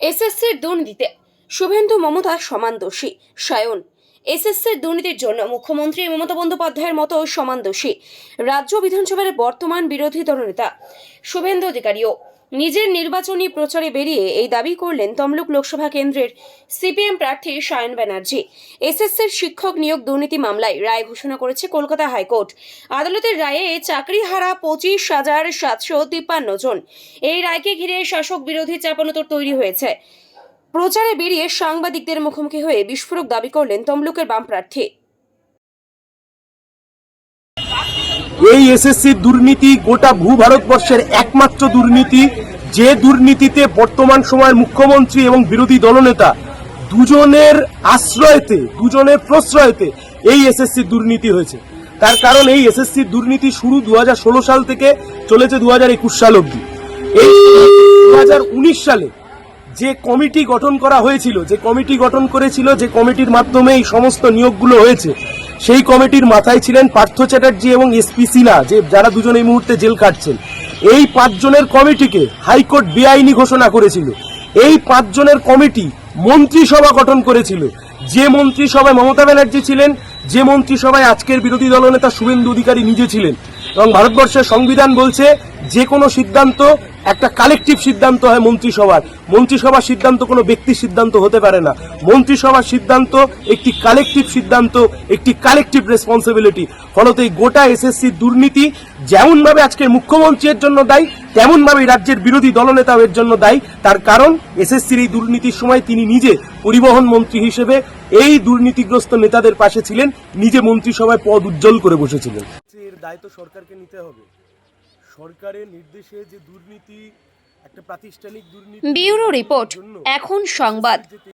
এসএসসির দুর্নীতিতে শুভেন্দু মমতা সমান দোষী সায়ন। এসএসসির দুর্নীতির জন্য মুখ্যমন্ত্রী মমতা বন্দ্যোপাধ্যায়ের মতো সমান দোষী। রাজ্য বিধানসভার বর্তমান বিরোধী দলনেতা শুভেন্দু অধিকারীও নিজের নির্বাচনী প্রচারে বেরিয়ে এই দাবি করলেন তমলুক লোকসভা কেন্দ্রের সিপিএম প্রার্থী সায়ন ব্যানার্জি। এসএসসির শিক্ষক নিয়োগ দুর্নীতি মামলায় রায় ঘোষণা করেছে কলকাতা হাইকোর্ট। আদালতের রায়ে চাকরি হারা পঁচিশ হাজার সাতশো তিপ্পান্ন জন। এই রায়কে ঘিরে শাসক বিরোধী চাপানোতর তৈরি হয়েছে। প্রচারে বেরিয়ে সাংবাদিকদের মুখোমুখি হয়ে বিস্ফোরক দাবি করলেন তমলুকের বাম প্রার্থী। এই এসএসসি দুর্নীতি গোটা ভূ ভারতবর্ষের একমাত্র দুর্নীতি। যে দুর্নীতিতে বর্তমান সময়ের মুখ্যমন্ত্রী এবং বিরোধী দলনেতা দুজনের আশ্রয়তে, দুজনের প্রশ্রয়তে এই এসএসসি দুর্নীতি হয়েছে। তার কারণ এই এসএসসি দুর্নীতি শুরু দু হাজার ষোলো সাল থেকে চলেছে দু হাজার একুশ সাল অবধি। এই দুহাজার উনিশ সালে যে কমিটি গঠন করা হয়েছিল, যে কমিটি গঠন করেছিল, যে কমিটির মাধ্যমে এই সমস্ত নিয়োগগুলো হয়েছে, সেই কমিটির মাথায় ছিলেন পার্থ চ্যাটার্জি এবং এসপি সিনহা, যে যারা দুজন এই মুহূর্তে জেল কাটছেন এই পাঁচজনের কমিটিকে হাইকোর্ট বেআইনি ঘোষণা করেছিল। এই পাঁচজনের কমিটি মন্ত্রিসভা গঠন করেছিল। যে মন্ত্রিসভায় মমতা ব্যানার্জি ছিলেন, যে মন্ত্রিসভায় আজকের বিরোধী দলনেতা শুভেন্দু অধিকারী নিজে ছিলেন। এবং ভারতবর্ষের সংবিধান বলছে, যে কোনো সিদ্ধান্ত একটা কালেকটিভ সিদ্ধান্ত হয় মন্ত্রিসভার। মন্ত্রিসভার সিদ্ধান্ত কোনো ব্যক্তির সিদ্ধান্ত হতে পারে না। মন্ত্রিসভার সিদ্ধান্ত একটি কালেকটিভ সিদ্ধান্ত, একটি কালেকটিভ রেসপন্সিবিলিটি ফলত এই গোটা এসএসসি দুর্নীতি যেমনভাবে আজকের মুখ্যমন্ত্রীর জন্য দায়ী, তেমনভাবে রাজ্যের বিরোধী দলনেতাও এর জন্য দায়ী। তার কারণ এসএসসির এই দুর্নীতির সময় তিনি নিজে পরিবহন মন্ত্রী হিসেবে এই দুর্নীতিগ্রস্ত নেতাদের পাশে ছিলেন, নিজে মন্ত্রিসভায় পদ উজ্জ্বল করে বসেছিলেন। দায়িত্ব সরকারকে নিতে হবে। সরকারের নির্দেশে যে দুর্নীতি একটা প্রাতিষ্ঠানিক দুর্নীতি ব্যুরো রিপোর্ট এখন সংবাদ।